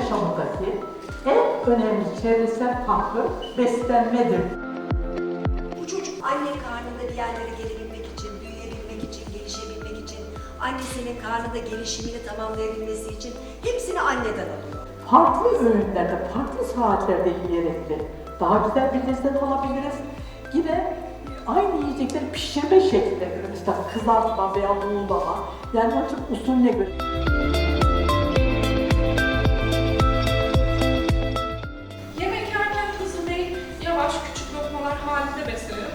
yaşamındaki en önemli çevresel faktör beslenmedir. Bu çocuk anne karnında bir yerlere gelebilmek için, büyüyebilmek için, gelişebilmek için, annesinin karnında gelişimini tamamlayabilmesi için hepsini anneden alıyor. Farklı öğünlerde, farklı saatlerde yiyerek de daha güzel bir lezzet alabiliriz. Yine aynı yiyecekleri pişirme şeklinde göre mesela kızartma veya buğulama yani onun için usulüne göre. Küçük lokmalar halinde beslenelim.